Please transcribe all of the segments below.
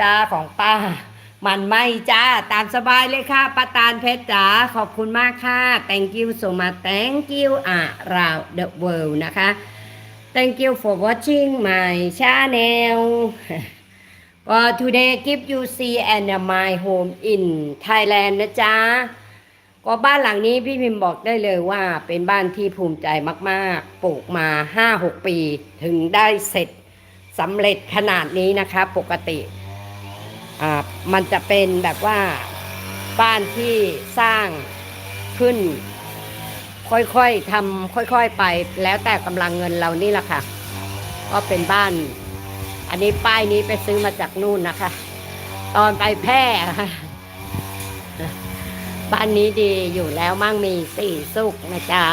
จ้าของป้า มันไม่จ้า ตามสบายเลยค่ะป้าตาลเพชรจ๋าขอบคุณมากค่ะ thank you so much thank you around the world นะคะ thank you for watching my channel for today give you see and my home in Thailand นะจ๊ะก็บ้านหลังนี้พี่พิมพ์บอกได้เลยว่าเป็นบ้านที่ภูมิใจมากๆ ปลูกมา 5-6 ปี ถึงได้เสร็จสำเร็จขนาดนี้นะคะ ปกติ มันจะเป็นแบบว่าบ้านที่สร้างขึ้น ค่อยๆทำค่อยๆไป แล้วแต่กำลังเงินเรานี่แหละค่ะ ก็เป็นบ้าน อันนี้ป้ายนี้ไปซื้อมาจากนู่นนะคะ ตอนไปแพร่บ้านนี้ดีอยู่แล้วมั่งมีสี่สุกนะจ๊ะ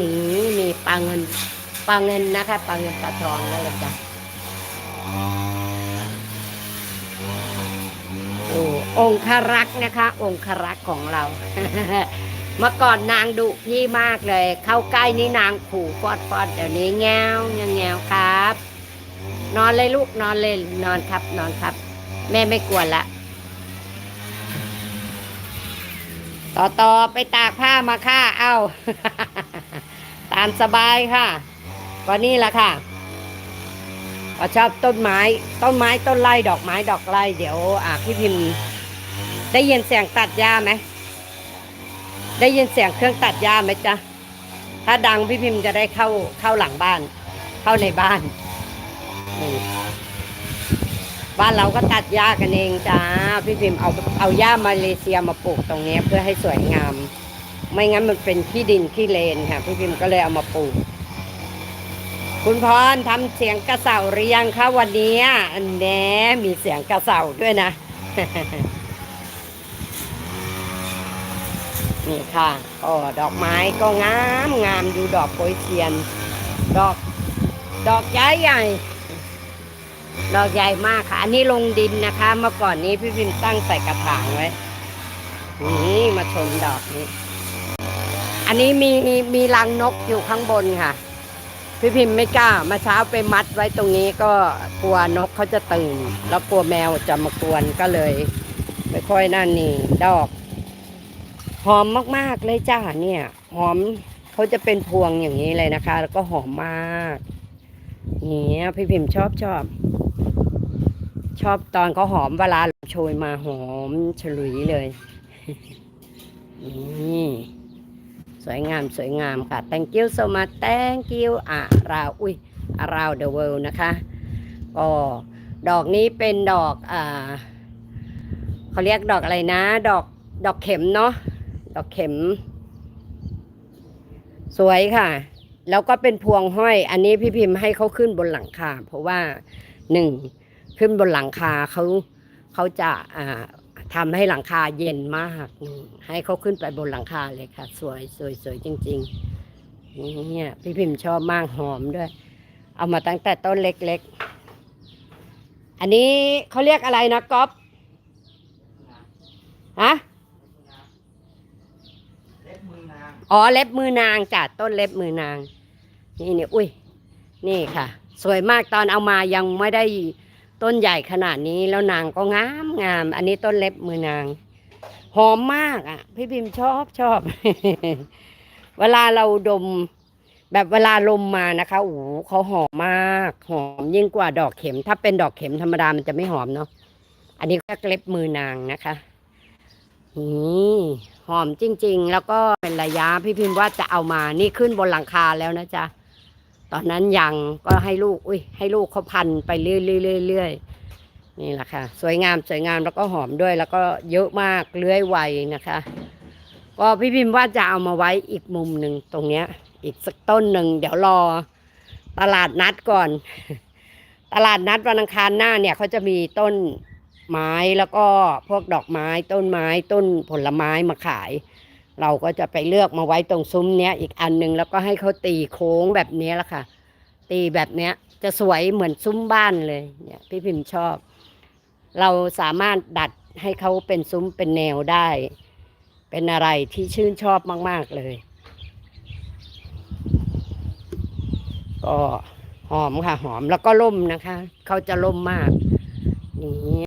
นี่มีปลาเงินปลาเงินนะคะปลาเงินปลาทองนั่นแหละจ้ะ โอ้องครักษ์นะคะ องครักษ์ของเรา เมื่อก่อนนางดุพี่มากเลย เข้าใกล้นี่นางขู่ฟอดฟอดเดี๋ยวนี้แงวแงวแงวครับ นอนเลยลูกนอนเลยนอนครับ นอนครับ แม่ไม่กวนละต่อต่อไปตากผ้ามาค่ะ เอา ตามสบายค่ะ ก็นี่แหละค่ะ ก็ชอบต้นไม้ ต้นไม้ต้นไร่ดอกไม้ดอกไร่เดี๋ยวอ่าพี่พิมพ์ ได้ยินเสียงตัดหญ้าไหมได้ยินเสียงเครื่องตัดหญ้าไหมจ๊ะถ้าดังพี่พิมพ์จะได้เข้าเข้าหลังบ้าน เข้าในบ้านบ้านเราก็ตัดหญ้ากันเองจ้าพี่พิมพ์เอาเอาหญ้ามาเลเซียมาปลูกตรงนี้เพื่อให้สวยงาม ไม่งั้นมันเป็นที่ดินที่เลนค่ะพี่พิมพ์ก็เลยเอามาปลูก คุณพรทำเสียงกระเสาหรือยังคะวันนี้อันแน่มีเสียงกระเสาด้วยนะ นี่ค่ะโอ้ดอกไม้ก็งามงามดูดอกโปยเทียน ดอก ดอกใหญ่ใหญ่ดอกใหญ่มากค่ะ อันนี้ลงดินนะคะ เมื่อก่อนนี้พี่พิมพ์ตั้งใส่กระถางไว้ นี่มาชมดอกนี้ อันนี้มีมีรังนกอยู่ข้างบนค่ะ พี่พิมพ์ไม่กล้ามาเช้าไปมัดไว้ตรงนี้ก็กลัวนกเขาจะตื่น แล้วกลัวแมวจะมากวนก็เลย ไม่ค่อยนั่นนี่ดอก หอมมากๆเลยจ้าเนี่ย หอมเขาจะเป็นพวงอย่างนี้เลยนะคะ แล้วก็หอมมากเนี่ยพี่พิมพ์ชอบชอบ ชอบตอนเขาหอมเวลาโชยมาหอมฉลุยเลยนี่ สวยงามสวยงามค่ะ thank you so much thank you อะราวอุ้ย around the world นะคะก็ดอกนี้เป็นดอกอ่าเขาเรียกดอกอะไรนะ ดอกดอกเข็มเนาะดอกเข็ม สวยค่ะ แล้วก็เป็นพวงห้อย อันนี้พี่พิมพ์ให้เขาขึ้นบนหลังคา เพราะว่าหนึ่งขึ้นบนหลังคาเขาเขาจะอ่า ทำให้หลังคาเย็นมากอืมให้เขาขึ้นไปบนหลังคาเลยค่ะ สวยสวยสวยจริงๆเนี่ยพี่พิมพ์ชอบมากหอมด้วย เอามาตั้งแต่ต้นเล็กๆ อันนี้เขาเรียกอะไรนะก๊อฟฮะอ๋อเล็บมือนางจ้ะต้นเล็บมือนาง นี่นี่อุ้ยนี่ค่ะ สวยมากตอนเอามายังไม่ได้ ต้นใหญ่ขนาดนี้แล้วนางก็งามงาม อันนี้ต้นเล็บมือนาง หอมมากอะ พี่พิมชอบชอบ เวลาเราดม แบบเวลาลมมานะคะโอ้โหเขาหอมมาก หอมยิ่งกว่าดอกเข็ม ถ้าเป็นดอกเข็มธรรมดามันจะไม่หอมเนาะอันนี้ก็เล็บมือนางนะคะนี่หอมจริง ๆ แล้วก็เป็นระยะพี่พิมพ์ว่าจะเอามานี่ขึ้นบนหลังคาแล้วนะจ๊ะ ตอนนั้นยังก็ให้ลูกอุ้ยให้ลูกเขาพันไปเรื่อยๆเรื่อยๆนี่แหละค่ะ สวยงามสวยงามแล้วก็หอมด้วย แล้วก็เยอะมากเลื้อยไวนะคะ ก็พี่พิมพ์ว่าจะเอามาไว้อีกมุมหนึ่งตรงเนี้ย อีกสักต้นหนึ่งเดี๋ยวรอ ตลาดนัดก่อน ตลาดนัดวันอังคารหน้าเนี่ยเขาจะมีต้นไม้แล้วก็พวกดอกไม้ต้นไม้ต้นผลไม้มาขาย เราก็จะไปเลือกมาไว้ตรงซุ้มเนี้ยอีกอันหนึ่งแล้วก็ให้เขาตีโค้งแบบเนี้ยแหละค่ะ ตีแบบเนี้ยจะสวยเหมือนซุ้มบ้านเลยเนี่ยพี่พิมพ์ชอบ เราสามารถดัดให้เขาเป็นซุ้มเป็นแนวได้ เป็นอะไรที่ชื่นชอบมาก ๆเลย ก็หอมค่ะหอมแล้วก็ล่มนะคะ เขาจะล่มมากนี่